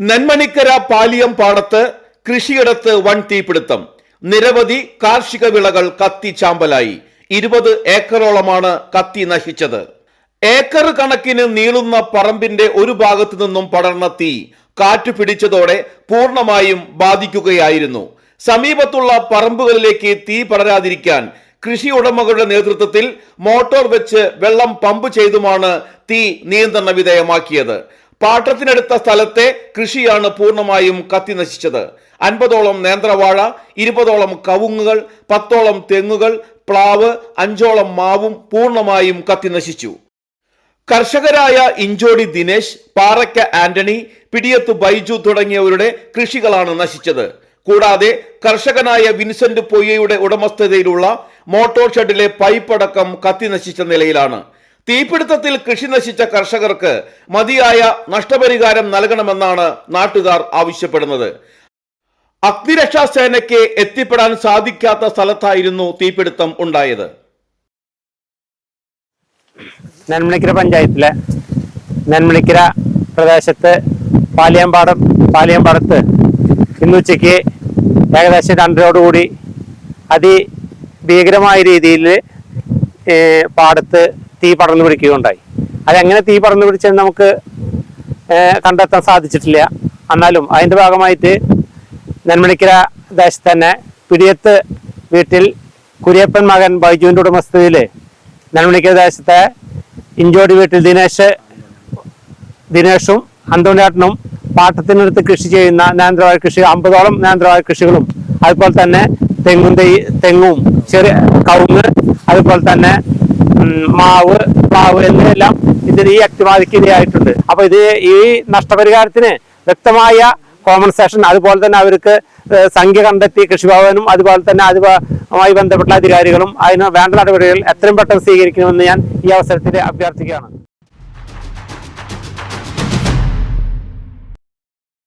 നെന്മണിക്കര പാലിയം പാടത്ത് കൃഷിയിടത്ത് വൻ തീപിടുത്തം. നിരവധി കാർഷിക വിളകൾ കത്തി ചാമ്പലായി. ഇരുപത് ഏക്കറോളമാണ് കത്തി നശിച്ചത്. ഏക്കർ കണക്കിന് നീളുന്ന പറമ്പിന്റെ ഒരു ഭാഗത്തു നിന്നും പടർന്ന തീ കാറ്റ് പിടിച്ചതോടെ പൂർണമായും ബാധിക്കുകയായിരുന്നു. സമീപത്തുള്ള പറമ്പുകളിലേക്ക് തീ പടരാതിരിക്കാൻ കൃഷി ഉടമകളുടെ നേതൃത്വത്തിൽ മോട്ടോർ വെച്ച് വെള്ളം പമ്പ് ചെയ്തുമാണ് തീ നിയന്ത്രണ വിധേയമാക്കിയത്. പാട്ടത്തിനെടുത്ത സ്ഥലത്തെ കൃഷിയാണ് പൂർണമായും കത്തിനശിച്ചത് അൻപതോളം നേന്ത്രവാഴ ഇരുപതോളം കവുങ്ങുകൾ പത്തോളം തെങ്ങുകൾ പ്ലാവ് അഞ്ചോളം മാവും പൂർണമായും കത്തിനശിച്ചു കർഷകരായ ഇഞ്ചോടി ദിനേശ് പാറയ്ക്ക ആന്റണി പിടിയത്ത് ബൈജു തുടങ്ങിയവരുടെ കൃഷികളാണ് നശിച്ചത്. കൂടാതെ കർഷകനായ വിൻസെന്റ് പൊയ്യയുടെ ഉടമസ്ഥതയിലുള്ള മോട്ടോർ ഷെഡിലെ പൈപ്പടക്കം കത്തിനശിച്ച കത്തി നശിച്ച നിലയിലാണ്. തീപിടുത്തത്തിൽ കൃഷി നശിച്ച കർഷകർക്ക് മതിയായ നഷ്ടപരിഹാരം നൽകണമെന്നാണ് നാട്ടുകാർ ആവശ്യപ്പെടുന്നത്. അഗ്നിരക്ഷാ സേനയ്ക്ക് എത്തിപ്പെടാൻ സാധിക്കാത്ത സ്ഥലത്തായിരുന്നു തീപിടുത്തം ഉണ്ടായത്. നെന്മണിക്കര പഞ്ചായത്തിലെ നെന്മണിക്കര പ്രദേശത്ത് പാലിയമ്പാടം പാലിയമ്പാടത്ത് ഇന്ന് ഉച്ചയ്ക്ക് ഏകദേശം രണ്ടരയോടുകൂടി അതിഭീകരമായ രീതിയിൽ പാടത്ത് തീ പടർന്നു പിടിക്കുകയുണ്ടായി. അതെങ്ങനെ തീ പടർന്നു പിടിച്ചെന്ന് നമുക്ക് കണ്ടെത്താൻ സാധിച്ചിട്ടില്ല. എന്നാലും അതിന്റെ ഭാഗമായിട്ട് നെന്മണിക്കര ദേശത്ത് തന്നെ പിടിയത്ത് വീട്ടിൽ കുര്യപ്പൻ മകൻ ബൈജുവിന്റെ ഉടമസ്ഥതയിൽ നെന്മണിക്കര ദേശത്തെ ഇഞ്ചോടി വീട്ടിൽ ദിനേശ് ദിനേഷും അന്തോണിയാട്ടനും പാട്ടത്തിനടുത്ത് കൃഷി ചെയ്യുന്ന നേന്ത്രവാഴ കൃഷി അമ്പതോളം നേന്ത്രവാഴ കൃഷികളും അതുപോലെ തന്നെ തെങ്ങും തെയ് തെങ്ങും ചെറിയ കവുങ്ങ് അതുപോലെ തന്നെ മാവ് പ്ലാവ് എന്നിവയെല്ലാം ഇതിന് ഈ അക്തിമാതിക്ക് ഇരയായിട്ടുണ്ട്. അപ്പൊ ഇത് ഈ നഷ്ടപരിഹാരത്തിന് വ്യക്തമായ കോമ്പൻസേഷൻ അതുപോലെ തന്നെ അവർക്ക് സംഖ്യ കണ്ടെത്തി കൃഷിഭവനും അതുപോലെ തന്നെ അതുമായി ബന്ധപ്പെട്ട അധികാരികളും അതിന് വേണ്ട നടപടികൾ എത്രയും പെട്ടെന്ന് സ്വീകരിക്കണമെന്ന് ഞാൻ ഈ അവസരത്തിൽ അഭ്യർത്ഥിക്കുകയാണ്.